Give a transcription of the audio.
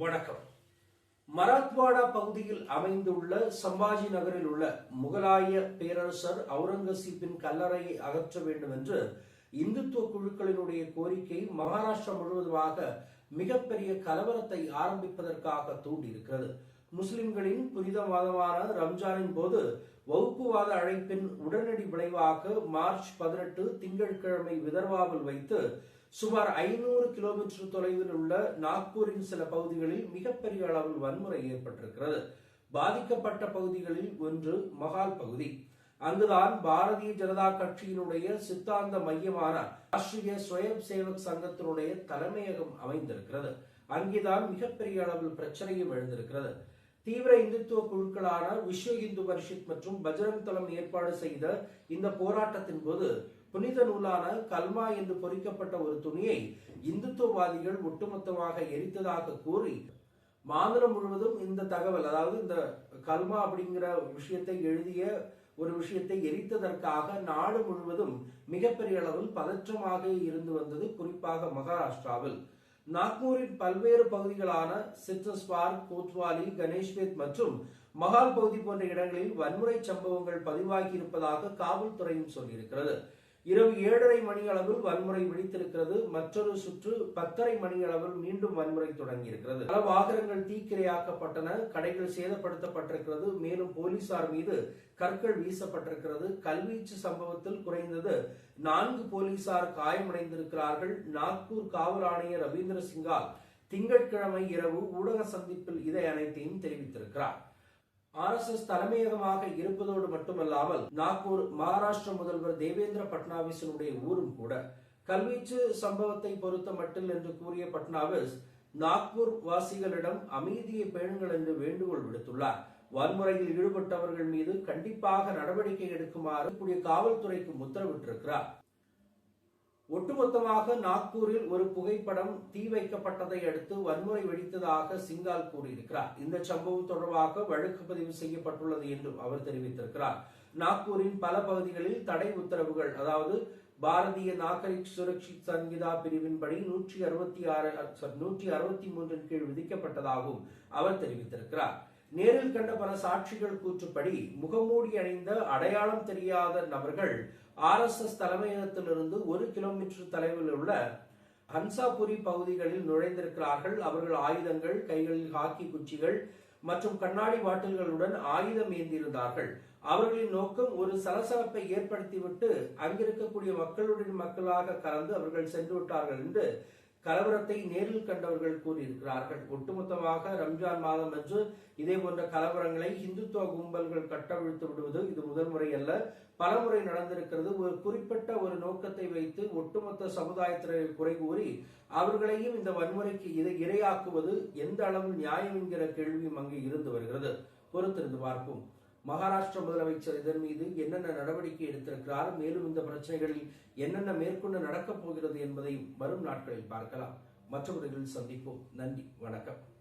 வணக்கம். மராத்வாடா பகுதியில் அமைந்துள்ள சம்பாஜி நகரில் உள்ள முகலாய பேரரசர் அவுரங்கசீப்பின் கல்லறையை அகற்ற வேண்டும் என்று இந்துத்துவ குழுக்களினுடைய கோரிக்கை மகாராஷ்டிரா முழுவதுமாக மிகப்பெரிய கலவரத்தை ஆரம்பிப்பதற்காக தூண்டியிருக்கிறது. முஸ்லிம்களின் புனித மாதமான ரம்ஜானின் போது வகுப்புவாத அழைப்பின் உடனடி விளைவாக மார்ச் பதினெட்டு திங்கட்கிழமை விதர்வாவில் வைத்து சுமார் ஐநூறு கிலோமீட்டர் தொலைவில் உள்ள நாக்பூரின் சில பகுதிகளில் மிகப்பெரிய அளவில் வன்முறை ஏற்பட்டிருக்கிறது. பாதிக்கப்பட்ட பகுதிகளில் ஒன்று மகால் பகுதி. அங்குதான் பாரதிய ஜனதா கட்சியினுடைய சித்தாந்த மையமான ராஷ்டிரிய சுயம் சேவக் சங்கத்தினுடைய தலைமையகம் அமைந்திருக்கிறது. அங்கேதான் மிகப்பெரிய அளவில் பிரச்சனையும் எழுந்திருக்கிறது. தீவிர இந்துத்துவ குழுக்களான விஸ்வ இந்து பரிஷத் மற்றும் பஜரங் தளம் ஏற்பாடு செய்த இந்த போராட்டத்தின் போது புனித நூலான கல்மா என்று பொறிக்கப்பட்ட ஒரு துணியை இந்துத்துவவாதிகள் ஒட்டுமொத்தமாக எரித்ததாக கூறி மாநிலம் முழுவதும் இந்த தகவல் அதாவது இந்த கல்மா அப்படிங்கிற விஷயத்தை எழுதிய ஒரு விஷயத்தை எரித்ததற்காக நாடு முழுவதும் மிகப்பெரிய அளவில் பதற்றமாக இருந்து வந்தது குறிப்பாக மகாராஷ்டிராவில். நாக்பூரின் பல்வேறு பகுதிகளான சிட்ரஸ் பார்க் கோத்வாலி கணேஷ்வேத் மற்றும் மகால் பகுதி போன்ற இடங்களில் வன்முறை சம்பவங்கள் பதிவாகி இருப்பதாக காவல்துறையும் சொல்லியிருக்கிறது. இரவு ஏழரை மணி அளவில் வன்முறை வெடித்திருக்கிறது. மற்றொரு சுற்று பத்தரை மணி அளவில் மீண்டும் வன்முறை தொடங்கியிருக்கிறது. பல வாகனங்கள் தீக்கிரையாக்கப்பட்டன. கடைகள் சேதப்படுத்தப்பட்டிருக்கிறது. மேலும் போலீசார் மீது கற்கள் வீசப்பட்டிருக்கிறது. கல்வீச்சு சம்பவத்தில் குறைந்தது நான்கு போலீசார் காயமடைந்திருக்கிறார்கள். நாக்பூர் காவல் ஆணையர் ரவீந்திர சிங்கால் திங்கட்கிழமை இரவு ஊடக சந்திப்பில் இதை அனைத்தையும் தெரிவித்திருக்கிறார். ஆர்எஸ்எஸ் தலைமையகமாக இருப்பதோடு மட்டுமல்லாமல் நாக்பூர் மகாராஷ்டிர முதல்வர் தேவேந்திர பட்னாவிஸினுடைய ஊரும் கூட. கல்வீச்சு சம்பவத்தை பொறுத்த மட்டில் என்று கூறிய பட்னாவிஸ் நாக்பூர் வாசிகளிடம் அமைதியை பேணுங்கள் என்று வேண்டுகோள் விடுத்துள்ளார். வன்முறையில் ஈடுபட்டவர்கள் மீது கண்டிப்பாக நடவடிக்கை எடுக்குமாறு கூடிய காவல்துறைக்கு உத்தரவிட்டிருக்கிறார். ஒட்டுமொத்தமாக நாக்பூரில் ஒரு புகைப்படம் தீ வைக்கப்பட்டதை அடுத்து வன்முறை வெடித்ததாக சிங்கால் கூறியிருக்கிறார். இந்த சம்பவம் தொடர்பாக வழக்கு பதிவு செய்யப்பட்டுள்ளது என்றும் அவர் தெரிவித்திருக்கிறார். நாக்பூரின் பல பகுதிகளில் தடை உத்தரவுகள் அதாவது பாரதிய நாகரிக் சுரக்ஷித் சங்கிதா பிரிவின்படி நூற்றி அறுபத்தி ஆறு நூற்றி அறுபத்தி மூன்றின் கீழ் விதிக்கப்பட்டதாகவும் அவர் தெரிவித்திருக்கிறார். நேரில் கண்ட பல சாட்சிகள் கூற்றுப்படி முகமூடி அணிந்த அடையாளம் தெரியாத நபர்கள் ஆர் எஸ் எஸ் தலைமையகத்திலிருந்து ஒரு கிலோமீட்டர் தொலைவில் உள்ள ஹன்சாபுரி பகுதிகளில் நுழைந்திருக்கிறார்கள். அவர்கள் ஆயுதங்கள் கைகளில் ஹாக்கி குச்சிகள் மற்றும் கண்ணாடி பாட்டில்களுடன் ஆயுதம் ஏந்தியிருந்தார்கள் அவர்களின் நோக்கம் ஒரு சலசலப்பை ஏற்படுத்திவிட்டு அங்கிருக்கக்கூடிய மக்களுடன் மக்களாக கலந்து அவர்கள் சென்று விட்டார்கள் என்று கலவரத்தை நேரில் கண்டவர்கள் கூறியிருக்கிறார்கள். ஒட்டுமொத்தமாக ரம்ஜான் மாதம் அன்று இதே போன்ற கலவரங்களை இந்துத்துவ கும்பல்கள் கட்டவிழ்த்து விடுவது இது முதல் முறை அல்ல. பலமுறை நடந்திருக்கிறது. ஒரு குறிப்பிட்ட ஒரு நோக்கத்தை வைத்து ஒட்டுமொத்த சமுதாயத்தினர் குறை கூறி அவர்களையும் இந்த வன்முறைக்கு இதை இரையாக்குவது எந்த அளவு நியாயம் என்கிற கேள்வியும் அங்கு இருந்து வருகிறது. பொறுத்திருந்து பார்ப்போம். மகாராஷ்டிர முதலமைச்சர் இதன் மீது என்னென்ன நடவடிக்கை எடுத்திருக்கிறார் மேலும் இந்த பிரச்சனைகளில் என்னென்ன மேற்கொண்டு நடக்கப் போகிறது என்பதையும் வரும் நாட்களில் பார்க்கலாம். மற்றவர்களில் சந்திப்போம். நன்றி வணக்கம்.